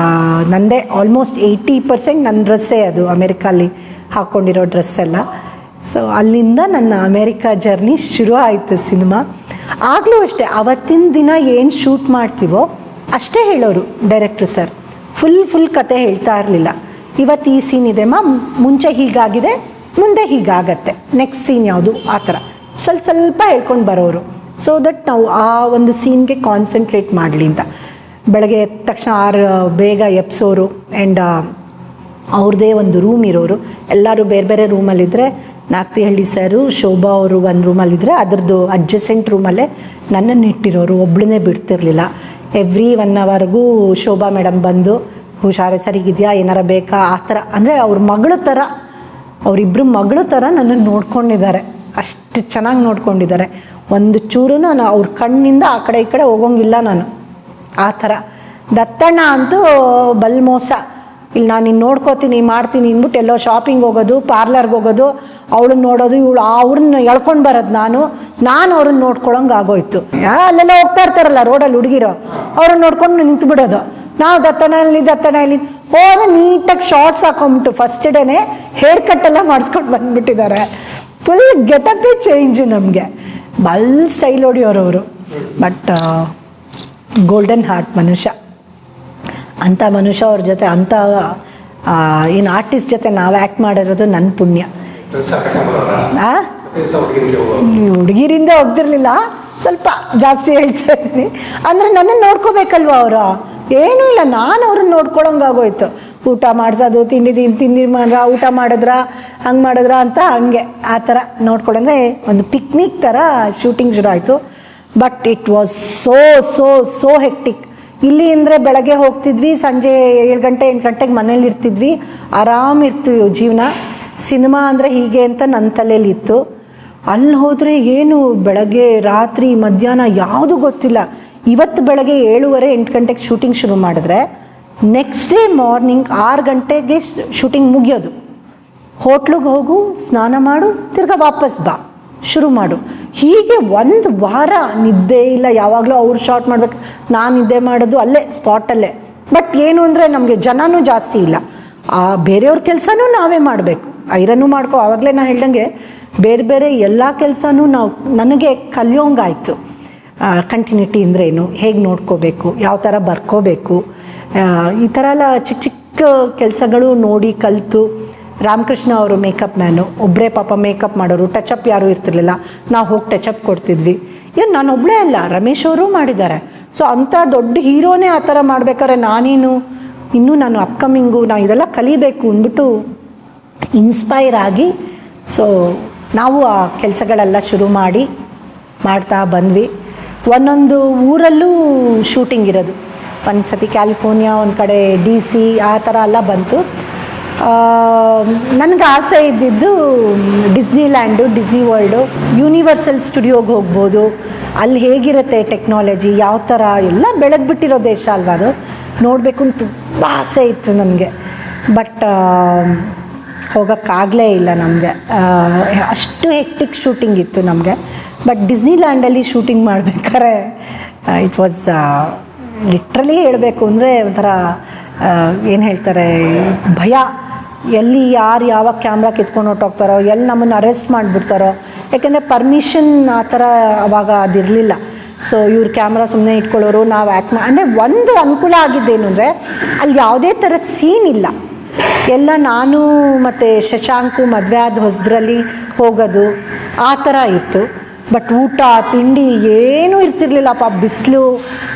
ನಂದೇ ಆಲ್ಮೋಸ್ಟ್ ಏಯ್ಟಿ ಪರ್ಸೆಂಟ್ ನನ್ನ ಡ್ರೆಸ್ಸೇ ಅದು ಅಮೇರಿಕಲ್ಲಿ ಹಾಕ್ಕೊಂಡಿರೋ ಡ್ರೆಸ್ ಎಲ್ಲ ಸೊ ಅಲ್ಲಿಂದ ನನ್ನ ಅಮೇರಿಕಾ ಜರ್ನಿ ಶುರು ಆಯಿತು ಸಿನಿಮಾ. ಆಗಲೂ ಅಷ್ಟೇ ಅವತ್ತಿನ ದಿನ ಏನು ಶೂಟ್ ಮಾಡ್ತೀವೋ ಅಷ್ಟೇ ಹೇಳೋರು ಡೈರೆಕ್ಟ್ರು ಸರ್ ಫುಲ್ ಫುಲ್ ಕತೆ ಹೇಳ್ತಾ ಇರಲಿಲ್ಲ. ಇವತ್ತು ಈ ಸೀನ್ ಇದೆ ಮಾ ಮುಂಚೆ ಹೀಗಾಗಿದೆ ಮುಂದೆ ಹೀಗಾಗತ್ತೆ. ನೆಕ್ಸ್ಟ್ ಸೀನ್ ಯಾವುದು? ಆ ಥರ. ಸ್ವಲ್ಪ ಸ್ವಲ್ಪ ಹೇಳ್ಕೊಂಡು ಬರೋರು. ಸೊ ದಟ್ ನಾವು ಆ ಒಂದು ಸೀನ್ಗೆ ಕಾನ್ಸಂಟ್ರೇಟ್ ಮಾಡಲಿ ಅಂತ. ಬೆಳಗ್ಗೆ ಎದ್ದ ತಕ್ಷಣ ಆರು ಬೇಗ ಎಪ್ಸೋರು ಆ್ಯಂಡ್ ಅವ್ರದ್ದೇ ಒಂದು ರೂಮ್ ಇರೋರು. ಎಲ್ಲರೂ ಬೇರೆ ಬೇರೆ ರೂಮಲ್ಲಿದ್ದರೆ ನಾಗ್ತಿಹಳ್ಳಿ ಸರು ಶೋಭಾ ಅವರು ಒಂದು ರೂಮಲ್ಲಿದ್ದರೆ ಅದರದ್ದು ಅಡ್ಜಸೆಂಟ್ ರೂಮಲ್ಲೇ ನನ್ನನ್ನು ಇಟ್ಟಿರೋರು. ಒಬ್ಳನ್ನೇ ಬಿಡ್ತಿರ್ಲಿಲ್ಲ. ಎವ್ರಿ ಒನ್ ಅವರ್ಗೂ ಶೋಭಾ ಮೇಡಮ್ ಬಂದು, ಹುಷಾರ, ಸರಿಗಿದೆಯಾ? ಏನಾರ ಬೇಕಾ? ಆ ಥರ. ಅಂದರೆ ಅವ್ರ ಮಗಳ ಥರ ಅವರಿಬ್ಬರು ಮಗಳ ಥರ ನನ್ನನ್ನು ನೋಡ್ಕೊಂಡಿದ್ದಾರೆ. ಅಷ್ಟು ಚೆನ್ನಾಗಿ ನೋಡ್ಕೊಂಡಿದ್ದಾರೆ. ಒಂದು ಚೂರು ನಾನು ಅವ್ರ ಕಣ್ಣಿಂದ ಆ ಕಡೆ ಈ ಕಡೆ ಹೋಗೋಂಗಿಲ್ಲ ನಾನು. ಆ ಥರ. ದತ್ತಣ್ಣ ಅಂತೂ ಬಲ್ಮೋಸ ಇಲ್ಲಿ ನಾನು ಇನ್ನು ನೋಡ್ಕೋತೀನಿ, ಮಾಡ್ತೀನಿ ಅಂದ್ಬಿಟ್ಟು ಎಲ್ಲೋ ಶಾಪಿಂಗ್ ಹೋಗೋದು ಪಾರ್ಲರ್ಗೆ ಹೋಗೋದು, ಅವಳನ್ನ ನೋಡೋದು, ಇವಳು ಅವ್ರನ್ನ ಎಳ್ಕೊಂಡು ಬರೋದು ನಾನು. ನಾನು ಅವ್ರನ್ನ ನೋಡ್ಕೊಳಂಗೆ ಆಗೋಯ್ತು. ಅಲ್ಲೆಲ್ಲ ಹೋಗ್ತಾ ಇರ್ತಾರಲ್ಲ ರೋಡಲ್ಲಿ ಹುಡುಗಿರೋ. ಅವ್ರನ್ನ ನೋಡ್ಕೊಂಡು ನಿಂತು ಬಿಡೋದು. ನಾವು ದತ್ತಣ ಇಲ್ಲಿ ದತ್ತಣ ಇಲ್ಲಿ. ಹೋಗಿ ನೀಟಾಗಿ ಶಾರ್ಟ್ಸ್ ಹಾಕೊಂಬಿಟ್ಟು ಫಸ್ಟ್ ಡೇನೆ ಹೇರ್ ಕಟ್ ಎಲ್ಲ ಮಾಡಿಸ್ಕೊಂಡು ಬಂದ್ಬಿಟ್ಟಿದ್ದಾರೆ. ಫುಲ್ ಗೆಟಪ್ಪೇ ಚೇಂಜು ನಮಗೆ. ಬಲ್ ಸ್ಟೈಲ್ ಹೊಡಿಯೋರು ಅವರು. ಬಟ್ ಗೋಲ್ಡನ್ ಹಾರ್ಟ್ ಮನುಷ್ಯ. ಅಂಥ ಮನುಷ್ಯ ಅವ್ರ ಜೊತೆ, ಅಂಥ ಏನು ಆರ್ಟಿಸ್ಟ್ ಜೊತೆ ನಾವು ಆ್ಯಕ್ಟ್ ಮಾಡಿರೋದು ನನ್ನ ಪುಣ್ಯ. ಹುಡುಗಿರಿಂದ ಹೋಗ್ತಿರ್ಲಿಲ್ಲ, ಸ್ವಲ್ಪ ಜಾಸ್ತಿ ಹೇಳ್ತಾ ಇದ್ದೀನಿ. ಅಂದರೆ ನನ್ನನ್ನು ನೋಡ್ಕೋಬೇಕಲ್ವ ಅವರು? ಏನೂ ಇಲ್ಲ, ನಾನು ಅವ್ರನ್ನ ನೋಡ್ಕೊಳಂಗಾಗೋಯ್ತು ಊಟ ಮಾಡಿಸೋದು, ತಿಂಡಿ ತಿಂಡಿ ಮಾಡ್ರ ಊಟ ಮಾಡಿದ್ರ, ಹಂಗೆ ಮಾಡಿದ್ರ ಅಂತ ಹಂಗೆ. ಆ ಥರ ನೋಡ್ಕೊಳಂಗೆ ಒಂದು ಪಿಕ್ನಿಕ್ ಥರ ಶೂಟಿಂಗ್ ಶುರು ಆಯಿತು but it was so so so hectic ಇಲ್ಲಿ ಅಂದರೆ ಬೆಳಗ್ಗೆ ಹೋಗ್ತಿದ್ವಿ, ಸಂಜೆ ಏಳು ಗಂಟೆ, ಎಂಟು ಗಂಟೆಗೆ ಮನೇಲಿ ಇರ್ತಿದ್ವಿ. ಆರಾಮ್ ಇರ್ತೀವಿ ಜೀವನ. ಸಿನಿಮಾ ಅಂದರೆ ಹೀಗೆ ಅಂತ ನನ್ನ ತಲೆಯಲ್ಲಿ ಇತ್ತು. ಅಲ್ಲಿ ಹೋದರೆ ಏನು ಬೆಳಗ್ಗೆ, ರಾತ್ರಿ, ಮಧ್ಯಾಹ್ನ ಯಾವುದು ಗೊತ್ತಿಲ್ಲ. ಇವತ್ತು ಬೆಳಗ್ಗೆ ಏಳುವರೆ, ಎಂಟು ಗಂಟೆಗೆ ಶೂಟಿಂಗ್ ಶುರು ಮಾಡಿದ್ರೆ ನೆಕ್ಸ್ಟ್ ಡೇ ಮಾರ್ನಿಂಗ್ ಆರು ಗಂಟೆಗೆ ಶೂಟಿಂಗ್ ಮುಗಿಯೋದು. ಹೋಟ್ಲಿಗೆ ಹೋಗು, ಸ್ನಾನ ಮಾಡು, ತಿರ್ಗಾ ವಾಪಸ್ ಬಾ. ಶುರು ಮಾಡು. ಹೀಗೆ ಒಂದು ವಾರ ನಿದ್ದೆ ಇಲ್ಲ, ಯಾವಾಗಲೂ ಅವ್ರು ಶಾರ್ಟ್ ಮಾಡ್ಬೇಕು. ನಾನು ನಿದ್ದೆ ಮಾಡೋದು ಅಲ್ಲೇ ಸ್ಪಾಟಲ್ಲೇ ಬಟ್ ಏನು ಅಂದರೆ ನಮಗೆ ಜನನೂ ಜಾಸ್ತಿ ಇಲ್ಲ. ಆ, ಬೇರೆಯವ್ರ ಕೆಲಸನೂ ನಾವೇ ಮಾಡಬೇಕು. ಐರನ್ನು ಮಾಡ್ಕೊ, ಆವಾಗಲೇ ನಾನು ಹೇಳ್ದಂಗೆ ಬೇರೆ ಬೇರೆ ಎಲ್ಲ ಕೆಲಸನೂ ನಾವು, ನನಗೆ ಕಲಿಯೋಂಗಾಯ್ತು. ಕಂಟಿನ್ಯೂಟಿ ಅಂದರೆ ಏನು ಹೇಗೆ ನೋಡ್ಕೋಬೇಕು? ಯಾವ ಥರ ಬರ್ಕೋಬೇಕು? ಈ ಥರ ಎಲ್ಲ ಚಿಕ್ಕ ಚಿಕ್ಕ ಕೆಲಸಗಳು ನೋಡಿ ಕಲಿತು. ರಾಮಕೃಷ್ಣ ಅವರು ಮೇಕಪ್ ಮ್ಯಾನು. ಒಬ್ಬರೇ ಪಾಪ ಮೇಕಪ್ ಮಾಡೋರು, ಟಚಪ್ ಯಾರೂ ಇರ್ತಿರ್ಲಿಲ್ಲ. ನಾವು ಹೋಗಿ ಟಚಪ್ ಕೊಡ್ತಿದ್ವಿ. ಏನು, ನಾನು ಒಬ್ಬಳೇ ಅಲ್ಲ, ರಮೇಶ್ ಅವರು ಮಾಡಿದ್ದಾರೆ. ಸೊ ಅಂಥ ದೊಡ್ಡ ಹೀರೋನೇ ಆ ಥರ ಮಾಡ್ಬೇಕಾದ್ರೆ ನಾನೇನು? ಇನ್ನೂ ನಾನು ಅಪ್ಕಮಿಂಗು ನಾನು ಇದೆಲ್ಲ ಕಲಿಬೇಕು ಅಂದ್ಬಿಟ್ಟು ಇನ್ಸ್ಪೈರ್ ಆಗಿ ಸೊ ನಾವು ಆ ಕೆಲಸಗಳೆಲ್ಲ ಶುರು ಮಾಡಿ, ಮಾಡ್ತಾ ಬಂದ್ವಿ. ಒಂದೊಂದು ಊರಲ್ಲೂ ಶೂಟಿಂಗ್ ಇರೋದು. ಒಂದು ಸತಿ ಕ್ಯಾಲಿಫೋರ್ನಿಯಾ ಒಂದು ಕಡೆ ಡಿ ಸಿ ಆ ಥರ ಎಲ್ಲ ಬಂತು. ನನಗೆ ಆಸೆ ಇದ್ದಿದ್ದು Disneyland Disney World, Universal ಸ್ಟುಡಿಯೋಗೆ ಹೋಗ್ಬೋದು. ಅಲ್ಲಿ ಹೇಗಿರುತ್ತೆ ಟೆಕ್ನಾಲಜಿ, ಯಾವ ಥರ ಎಲ್ಲ ಬೆಳೆದ್ಬಿಟ್ಟಿರೋ ದೇಶ ಅಲ್ವಾ ಅದು. ನೋಡಬೇಕು ಅಂತ ತುಂಬ ಆಸೆ ಇತ್ತು ನನಗೆ. ಬಟ್ ಹೋಗೋಕ್ಕಾಗಲೇ ಇಲ್ಲ ನಮಗೆ. ಅಷ್ಟು ಹೆಕ್ಟಿಕ್ ಶೂಟಿಂಗ್ ಇತ್ತು ನಮಗೆ. ಬಟ್ ಡಿಸ್ನಿ ಲ್ಯಾಂಡಲ್ಲಿ ಶೂಟಿಂಗ್ ಮಾಡಬೇಕಾದ್ರೆ ಇಟ್ ವಾಸ್ ಲಿಟ್ರಲಿ ಹೇಳಬೇಕು ಅಂದರೆ ಒಂಥರ ಏನು ಹೇಳ್ತಾರೆ, ಭಯ. ಎಲ್ಲಿ ಯಾರು ಯಾವಾಗ ಕ್ಯಾಮ್ರಾ ಕಿತ್ಕೊಂಡು ಹೊಟ್ಟೋಗ್ತಾರೋ ಎಲ್ಲಿ ನಮ್ಮನ್ನು ಅರೆಸ್ಟ್ ಮಾಡಿಬಿಡ್ತಾರೋ, ಯಾಕೆಂದರೆ ಪರ್ಮಿಷನ್ ಆ ಥರ ಅವಾಗ ಅದಿರಲಿಲ್ಲ. ಸೊ ಇವ್ರ ಕ್ಯಾಮ್ರಾ ಸುಮ್ಮನೆ ಇಟ್ಕೊಳ್ಳೋರು, ನಾವು ಆ್ಯಕ್ಟ್ ಮಾ, ಅಂದರೆ ಒಂದು ಅನುಕೂಲ ಆಗಿದ್ದೇನು ಅಂದರೆ, ಅಲ್ಲಿ ಯಾವುದೇ ಥರದ ಸೀನ್ ಇಲ್ಲ. ಎಲ್ಲ ನಾನು ಮತ್ತು ಶಶಾಂಕು ಮದುವೆ ಆದ ಹೊಸದ್ರಲ್ಲಿ ಹೋಗೋದು, ಆ ಥರ ಇತ್ತು. ಬಟ್ ಊಟ, ತಿಂಡಿ ಏನೂ ಇರ್ತಿರ್ಲಿಲ್ಲಪ್ಪ. ಬಿಸಿಲು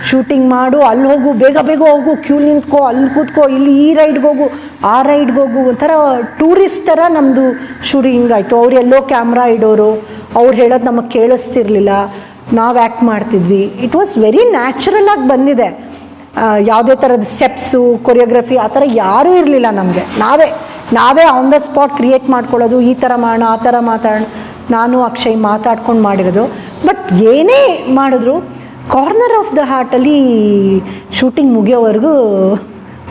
ಶೂಟಿಂಗ್ ಮಾಡು, ಅಲ್ಲಿ ಹೋಗು, ಬೇಗ ಬೇಗ ಹೋಗು ಕ್ಯೂ ನಿಂತ್ಕೋ, ಅಲ್ಲಿ ಕೂತ್ಕೋ, ಇಲ್ಲಿ ಈ ರೈಡ್ಗೆ ಹೋಗು, ಆ ರೈಡ್ಗೆ ಹೋಗು, ಒಂಥರ ಟೂರಿಸ್ಟ್ ಥರ ನಮ್ಮದು ಶೂಟಿಂಗ್ ಆಯಿತು. ಅವ್ರು ಎಲ್ಲೋ ಕ್ಯಾಮ್ರಾ ಇಡೋರು, ಅವ್ರು ಹೇಳೋದು ನಮಗೆ ಕೇಳಿಸ್ತಿರ್ಲಿಲ್ಲ. ನಾವು ಆ್ಯಕ್ಟ್ ಮಾಡ್ತಿದ್ವಿ. ಇಟ್ ವಾಸ್ ವೆರಿ ನ್ಯಾಚುರಲ್ ಆಗಿ ಬಂದಿದೆ. ಯಾವುದೇ ಥರದ ಸ್ಟೆಪ್ಸು ಕೊರಿಯೋಗ್ರಫಿ ಆ ಥರ ಯಾರೂ ಇರಲಿಲ್ಲ ನಮಗೆ. ನಾವೇ ನಾವೇ ಆನ್ ದ ಸ್ಪಾಟ್ ಕ್ರಿಯೇಟ್ ಮಾಡ್ಕೊಳ್ಳೋದು, ಈ ಥರ ಮಾಡೋಣ ಆ ಥರ ಮಾತಾಡೋಣ ನಾನು ಅಕ್ಷಯ್ ಮಾತಾಡ್ಕೊಂಡು ಮಾಡಿರೋದು. ಬಟ್ ಏನೇ ಮಾಡಿದ್ರು ಕಾರ್ನರ್ ಆಫ್ ದ ಹಾರ್ಟಲ್ಲಿ ಶೂಟಿಂಗ್ ಮುಗಿಯೋವರೆಗೂ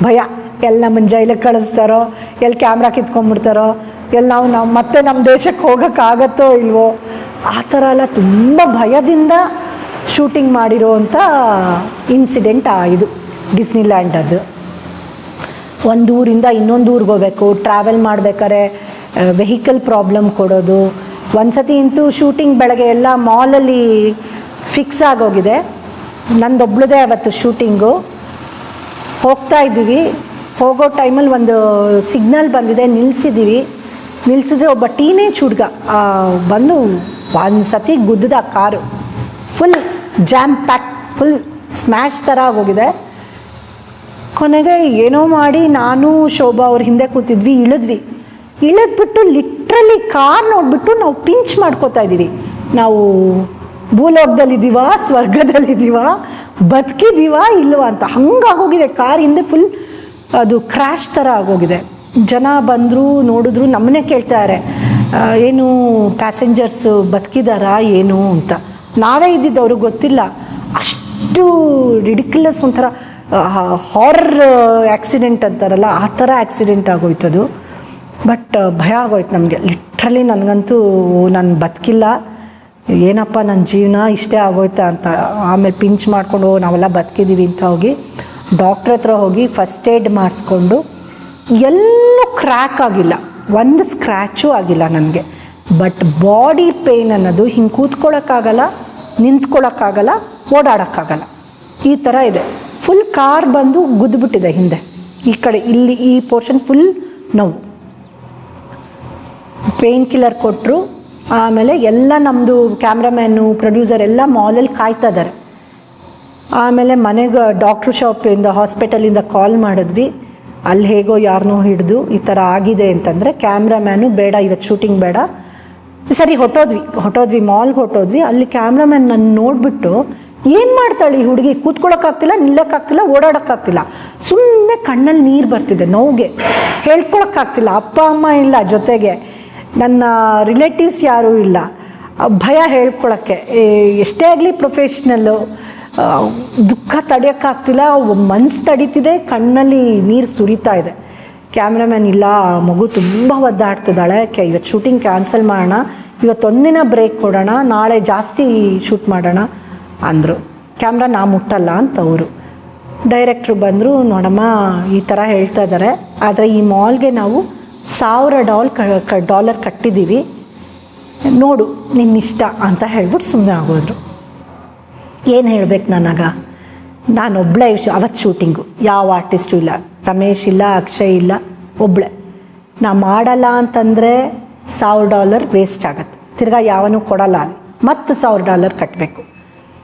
ಭಯ. ಎಲ್ಲಿ ನಮ್ಮನ್ನು ಜೈಲಿಗೆ ಕಳಿಸ್ತಾರೋ ಎಲ್ಲಿ ಕ್ಯಾಮ್ರಾ ಕಿತ್ಕೊಂಡ್ಬಿಡ್ತಾರೋ ಎಲ್ಲಿ ನಾವು ನಾವು ಮತ್ತೆ ನಮ್ಮ ದೇಶಕ್ಕೆ ಹೋಗೋಕ್ಕಾಗತ್ತೋ ಇಲ್ವೋ, ಆ ಥರ ಎಲ್ಲ ತುಂಬ ಭಯದಿಂದ ಶೂಟಿಂಗ್ ಮಾಡಿರೋವಂಥ ಇನ್ಸಿಡೆಂಟ್ ಆ ಇದು ಡಿಸ್ನಿಲ್ಯಾಂಡ್ ಅದು. ಒಂದು ಊರಿಂದ ಇನ್ನೊಂದು ಊರಿಗೆ ಹೋಗ್ಬೇಕು ಟ್ರಾವೆಲ್ ಮಾಡ್ಬೇಕಾದ್ರೆ ವೆಹಿಕಲ್ ಪ್ರಾಬ್ಲಮ್ ಕೊಡೋದು ಒಂದು ಸತಿ ಇಂತೂ ಶೂಟಿಂಗ್ ಬೆಳಗ್ಗೆ ಎಲ್ಲ ಮಾಲಲ್ಲಿ ಫಿಕ್ಸ್ ಆಗೋಗಿದೆ. ನಂದೊಬ್ಳದೇ ಅವತ್ತು ಶೂಟಿಂಗು ಹೋಗ್ತಾ ಇದ್ದೀವಿ ಹೋಗೋ ಟೈಮಲ್ಲಿ ಒಂದು ಸಿಗ್ನಲ್ ಬಂದಿದೆ. ನಿಲ್ಸಿದ್ದೀವಿ ನಿಲ್ಸಿದ್ರೆ ಒಬ್ಬ ಟೀನೇಜ್ ಹುಡುಗ ಬಂದು ಒಂದು ಸತಿ ಗುದ್ದದ car. Full jam pack full smash ಥರ ಆಗೋಗಿದೆ. ಕೊನೆಗೆ ಏನೋ ಮಾಡಿ ನಾನು ಶೋಭಾ ಅವ್ರ ಹಿಂದೆ ಕೂತಿದ್ವಿ, ಇಳಿದ್ವಿ. ಇಳಿದ್ಬಿಟ್ಟು ಲಿಟ್ರಲಿ ಕಾರ್ ನೋಡ್ಬಿಟ್ಟು ನಾವು ಪಿಂಚ್ ಮಾಡ್ಕೋತಾ ಇದ್ದೀವಿ. ನಾವು ಭೂಲೋಕದಲ್ಲಿದ್ದೀವ, ಸ್ವರ್ಗದಲ್ಲಿದ್ದೀವ, ಬದುಕಿದ್ದೀವ ಇಲ್ವಾ ಅಂತ. ಹಂಗಾಗೋಗಿದೆ, ಕಾರ್ ಹಿಂದೆ ಫುಲ್ ಅದು ಕ್ರ್ಯಾಶ್ ಥರ ಆಗೋಗಿದೆ. ಜನ ಬಂದರು, ನೋಡಿದ್ರು ನಮ್ಮನ್ನೇ ಕೇಳ್ತಾರೆ ಏನು ಪ್ಯಾಸೆಂಜರ್ಸ್ ಬದುಕಿದಾರಾ, ಏನು ಅಂತ. ನಾವೇ ಇದ್ದಿದ್ದು ಅವ್ರಿಗೆ ಗೊತ್ತಿಲ್ಲ. ಅಷ್ಟು ರಿಡಿಕ್ಯುಲಸ್ ಒಂಥರ ಹಾರರ್ ಆ್ಯಕ್ಸಿಡೆಂಟ್ ಅಂತಾರಲ್ಲ, ಆ ಥರ ಆ್ಯಕ್ಸಿಡೆಂಟ್ ಆಗೋಯ್ತದು. ಬಟ್ ಭಯ ಆಗೋಯ್ತು ನಮಗೆ. ಲಿಟ್ರಲಿ ನನಗಂತೂ ನಾನು ಬದುಕಿಲ್ಲ. ಏನಪ್ಪ ನನ್ನ ಜೀವನ ಇಷ್ಟೇ ಆಗೋಯ್ತಾ ಅಂತ. ಆಮೇಲೆ ಪಿಂಚ್ ಮಾಡಿಕೊಂಡು ನಾವೆಲ್ಲ ಬದುಕಿದ್ದೀವಿ ಅಂತ ಹೋಗಿ ಡಾಕ್ಟ್ರ್ ಹತ್ರ ಹೋಗಿ ಫಸ್ಟ್ ಏಡ್ ಮಾಡಿಸ್ಕೊಂಡು ಎಲ್ಲೂ ಕ್ರ್ಯಾಕ್ ಆಗಿಲ್ಲ. ಒಂದು ಸ್ಕ್ರ್ಯಾಚು ಆಗಿಲ್ಲ ನನಗೆ. ಬಟ್ ಬಾಡಿ ಪೇಯ್ನ್ ಅನ್ನೋದು ಹಿಂಗೆ ಕೂತ್ಕೊಳ್ಳೋಕ್ಕಾಗಲ್ಲ ನಿಂತ್ಕೊಳ್ಳೋಕ್ಕಾಗಲ್ಲ ಓಡಾಡೋಕ್ಕಾಗಲ್ಲ. ಈ ಥರ ಇದೆ. ಫುಲ್ ಕಾರ್ ಬಂದು ಗುದ್ದುಬಿಟ್ಟಿದೆ ಹಿಂದೆ. ಈ ಕಡೆ ಇಲ್ಲಿ ಈ ಪೋರ್ಷನ್ ಫುಲ್ ನೋವು. ಪೇಯ್ನ್ ಕಿಲ್ಲರ್ ಕೊಟ್ಟರು ಆಮೇಲೆ ಎಲ್ಲ ನಮ್ಮದು ಕ್ಯಾಮ್ರಾಮ್ಯಾನು ಪ್ರೊಡ್ಯೂಸರ್ ಎಲ್ಲ ಮಾಲಲ್ಲಿ ಕಾಯ್ತಾ ಇದ್ದಾರೆ ಆಮೇಲೆ ಮನೆಗೆ ಡಾಕ್ಟ್ರ್ ಶಾಪಿಂದ ಹಾಸ್ಪಿಟಲಿಂದ ಕಾಲ್ ಮಾಡಿದ್ವಿ. ಅಲ್ಲಿ ಹೇಗೋ ಯಾರನ್ನೋ ಹಿಡಿದು ಈ ಥರ ಆಗಿದೆ ಅಂತಂದರೆ ಕ್ಯಾಮ್ರಾಮ್ಯಾನು ಬೇಡ ಇವತ್ತು ಶೂಟಿಂಗ್ ಬೇಡ. ಸರಿ, ಹೊಟ್ಟೋದ್ವಿ. ಹೊಟ್ಟೋದ್ವಿ ಮಾಲ್ಗೆ ಹೊಟ್ಟೋದ್ವಿ. ಅಲ್ಲಿ ಕ್ಯಾಮ್ರಾಮ್ಯಾನ್ ನನ್ನ ನೋಡಿಬಿಟ್ಟು, ಏನು ಮಾಡ್ತಾಳೆ ಈ ಹುಡುಗಿ? ಕೂತ್ಕೊಳ್ಳೋಕ್ಕಾಗ್ತಿಲ್ಲ ನಿಲ್ಲೋಕ್ಕಾಗ್ತಿಲ್ಲ ಓಡಾಡೋಕ್ಕಾಗ್ತಿಲ್ಲ ಸುಮ್ಮನೆ ಕಣ್ಣಲ್ಲಿ ನೀರು ಬರ್ತಿದೆ, ನೋವಿಗೆ. ಹೇಳ್ಕೊಳಕ್ಕಾಗ್ತಿಲ್ಲ ಅಪ್ಪ, ಅಮ್ಮ ಇಲ್ಲ ಜೊತೆಗೆ. ನನ್ನ ರಿಲೇಟಿವ್ಸ್ ಯಾರೂ ಇಲ್ಲ. ಭಯ ಹೇಳ್ಕೊಳಕ್ಕೆ. ಎಷ್ಟೇ ಆಗಲಿ ಪ್ರೊಫೆಷ್ನಲ್ಲು ದುಃಖ ತಡೆಯೋಕ್ಕಾಗ್ತಿಲ್ಲ ಮನ್ಸು ತಡೀತಿದೆ, ಕಣ್ಣಲ್ಲಿ ನೀರು ಸುರಿತಾ ಇದೆ. ಕ್ಯಾಮ್ರಾಮ್ಯಾನ್ ಇಲ್ಲ, ಮಗು ತುಂಬ ಒದ್ದಾಡ್ತಿದ್ದಾಳೆ. ಕೆ ಇವತ್ತು ಶೂಟಿಂಗ್ ಕ್ಯಾನ್ಸಲ್ ಮಾಡೋಣ. ಇವತ್ತೊಂದಿನ ಬ್ರೇಕ್ ಕೊಡೋಣ. ನಾಳೆ ಜಾಸ್ತಿ ಶೂಟ್ ಮಾಡೋಣ ಅಂದರು. ಕ್ಯಾಮ್ರಾ ನಾ ಮುಟ್ಟಲ್ಲ ಅಂತ ಅವರು. ಡೈರೆಕ್ಟ್ರು ಬಂದರು, ನೋಡಮ್ಮ, ಈ ಥರ ಹೇಳ್ತಾ ಇದ್ದಾರೆ ಆದರೆ ಈ ಮಾಲ್ಗೆ ನಾವು ಸಾವಿರ ಡಾಲ್ ಕ ಡಾಲರ್ ಕಟ್ಟಿದ್ದೀವಿ. ನೋಡು, ನಿನ್ನಿಷ್ಟ ಅಂತ ಹೇಳ್ಬಿಟ್ಟು ಸುಮ್ಮನೆ ಆಗೋದ್ರು. ಏನು ಹೇಳಬೇಕು ನನಗ? ನಾನು ಒಬ್ಬಳೇ ಅವತ್ತು ಶೂಟಿಂಗು. ಯಾವ ಆರ್ಟಿಸ್ಟು ಇಲ್ಲ. ರಮೇಶ್ ಇಲ್ಲ, ಅಕ್ಷಯ್ ಇಲ್ಲ, ಒಬ್ಳೆ. ನಾ ಮಾಡಲ್ಲ ಅಂತಂದರೆ ಸಾವಿರ ಡಾಲರ್ ವೇಸ್ಟ್ ಆಗತ್ತೆ. ತಿರ್ಗಾ ಯಾವನೂ ಕೊಡಲ್ಲ ಮತ್ತು ಸಾವಿರ ಡಾಲರ್ ಕಟ್ಟಬೇಕು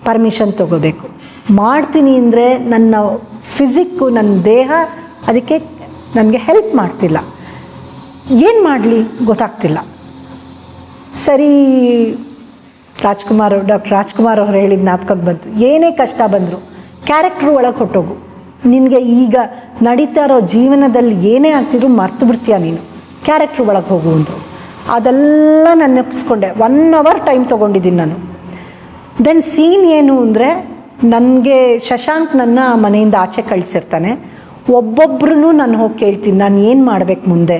ಪರ್ಮಿಷನ್ ತೊಗೋಬೇಕು. ಮಾಡ್ತೀನಿ ಅಂದರೆ ನನ್ನ ಫಿಸಿಕ್ಕು ನನ್ನ ದೇಹ, ಅದಕ್ಕೆ ನನಗೆ ಹೆಲ್ಪ್ ಮಾಡ್ತಿಲ್ಲ. ಏನು ಮಾಡಲಿ? ಗೊತ್ತಾಗ್ತಿಲ್ಲ. ಸರಿ ರಾಜ್ಕುಮಾರ್ ಡಾಕ್ಟರ್ ರಾಜ್ಕುಮಾರ್ ಅವರು ಹೇಳಿದ ಜ್ಞಾಪಕಕ್ಕೆ ಬಂತು. ಏನೇ ಕಷ್ಟ ಬಂದರು, ಕ್ಯಾರೆಕ್ಟ್ರ್ ಒಳಗೆ ಹೊಟ್ಟೋಗು ನಿನಗೆ ಈಗ ನಡೀತಾ ಇರೋ ಜೀವನದಲ್ಲಿ ಏನೇ ಆಗ್ತಿದ್ರು ಮರ್ತು ಬಿಡ್ತೀಯ ನೀನು. ಕ್ಯಾರೆಕ್ಟ್ರ್ ಒಳಗೆ ಹೋಗು ಅಂದರು. ಅದೆಲ್ಲ ನಾನು ನೆನಪಿಸ್ಕೊಂಡೆ. ಒನ್ ಅವರ್ ಟೈಮ್ ತೊಗೊಂಡಿದ್ದೀನಿ ನಾನು. ದೆನ್ ಸೀನ್ ಏನು ಅಂದರೆ, ನನಗೆ ಶಶಾಂಕ್ ನನ್ನ ಮನೆಯಿಂದ ಆಚೆ ಕಳಿಸಿರ್ತಾನೆ. ಒಬ್ಬೊಬ್ರು ನಾನು ಹೋಗಿ ಕೇಳ್ತೀನಿ. ನಾನು ಏನು ಮಾಡಬೇಕು ಮುಂದೆ?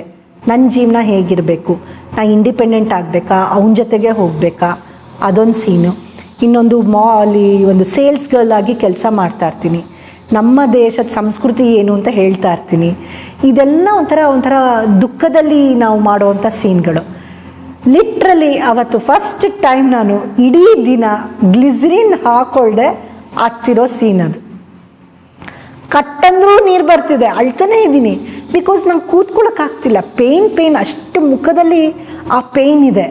ನನ್ನ ಜೀವನ ಹೇಗಿರಬೇಕು? ನಾ ಇಂಡಿಪೆಂಡೆಂಟ್ ಆಗಬೇಕಾ? ಅವನ ಜೊತೆಗೆ ಹೋಗಬೇಕಾ? ಅದೊಂದು ಸೀನು ಇನ್ನೊಂದು ಮಾಲಿ ಒಂದು ಸೇಲ್ಸ್ ಗರ್ಲ್ ಆಗಿ ಕೆಲಸ ಮಾಡ್ತಾ ಇರ್ತೀನಿ. ನಮ್ಮ ದೇಶದ ಸಂಸ್ಕೃತಿ ಏನು ಅಂತ ಹೇಳ್ತಾ ಇರ್ತೀನಿ. ಇದೆಲ್ಲ ಒಂಥರ ಒಂಥರ ದುಃಖದಲ್ಲಿ ನಾವು ಮಾಡುವಂಥ ಸೀನ್ಗಳು ಲಿಟ್ರಲಿ ಅವತ್ತು ಫಸ್ಟ್ ಟೈಮ್ ನಾನು ಇಡೀ ದಿನ ಗ್ಲಿಸ್ರಿನ್ ಹಾಕೊಳ್ದೆ ಆಗ್ತಿರೋ ಸೀನ್ ಅದು. ಕಟ್ಟಂದ್ರೂ ನೀರು ಬರ್ತಿದೆ, ಅಳ್ತಾನೆ ಇದ್ದೀನಿ ಬಿಕಾಸ್ ನಂಗೆ ಕೂತ್ಕೊಳ್ಳೋಕ್ಕಾಗ್ತಿಲ್ಲ ಪೇಯ್ನ್ ಪೇಯ್ನ್ ಅಷ್ಟು ಮುಖದಲ್ಲಿ ಆ ಪೇಯ್ನ್ ಇದೆ.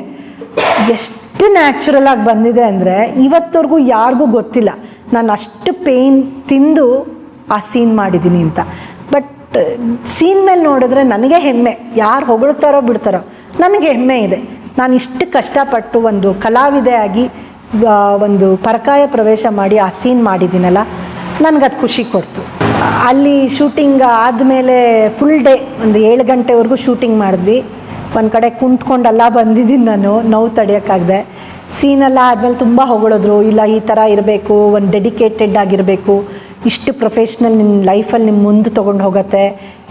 ಎಷ್ಟು ನ್ಯಾಚುರಲ್ ಆಗಿ ಬಂದಿದೆ ಅಂದರೆ ಇವತ್ತವರೆಗೂ ಯಾರಿಗೂ ಗೊತ್ತಿಲ್ಲ. ನಾನು ಅಷ್ಟು ಪೇಯ್ನ್ ತಿಂದು ಆ ಸೀನ್ ಮಾಡಿದ್ದೀನಿ ಅಂತ. ಬಟ್ ಸೀನ್ ಮೇಲೆ ನೋಡಿದ್ರೆ ನನಗೆ ಹೆಮ್ಮೆ. ಯಾರು ಹೊಗಳ್ತಾರೋ ಬಿಡ್ತಾರೋ, ನನಗೆ ಹೆಮ್ಮೆ ಇದೆ. ನಾನು ಇಷ್ಟು ಕಷ್ಟಪಟ್ಟು ಒಂದು ಕಲಾವಿದೆ ಆಗಿ ಒಂದು ಪರಕಾಯ ಪ್ರವೇಶ ಮಾಡಿ ಆ ಸೀನ್ ಮಾಡಿದ್ದೀನಲ್ಲ ನನಗದು ಖುಷಿ ಕೊಡ್ತು. ಅಲ್ಲಿ ಶೂಟಿಂಗ್ ಆದಮೇಲೆ ಫುಲ್ ಡೇ ಒಂದು ಏಳು ಗಂಟೆವರೆಗೂ ಶೂಟಿಂಗ್ ಮಾಡಿದ್ವಿ. ಒಂದು ಕಡೆ ಕುಂತ್ಕೊಂಡೆಲ್ಲ ಬಂದಿದ್ದೀನಿ ನಾನು ನೋವು ತಡೆಯೋಕ್ಕಾಗದೆ. ಸೀನೆಲ್ಲ ಆದಮೇಲೆ ತುಂಬ ಹೊಗಳಿದ್ರು ಇಲ್ಲ ಈ ಥರ ಇರಬೇಕು ಒಂದು ಡೆಡಿಕೇಟೆಡ್ ಆಗಿರಬೇಕು. ಇಷ್ಟು ಪ್ರೊಫೆಷ್ನಲ್ ನಿನ್ನ ಲೈಫಲ್ಲಿ ನಿಮ್ಮ ಮುಂದೆ ತೊಗೊಂಡು ಹೋಗುತ್ತೆ.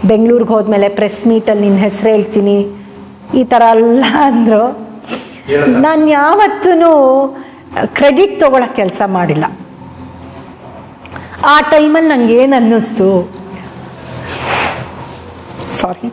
ಬೆಂಗಳೂರಿಗೆ ಹೋದ್ಮೇಲೆ ಪ್ರೆಸ್ ಮೀಟಲ್ಲಿ ನಿನ್ನ ಹೆಸರು ಹೇಳ್ತೀನಿ. ಈ ಥರ ಎಲ್ಲ ಅಂದರು. ನಾನು ಯಾವತ್ತೂ ಕ್ರೆಡಿಟ್ ತೊಗೊಳಕ್ಕೆ ಕೆಲಸ ಮಾಡಿಲ್ಲ. ಆ ಟೈಮಲ್ಲಿ ನಂಗೆ ಏನು ಅನ್ನಿಸ್ತು ಸಾರಿ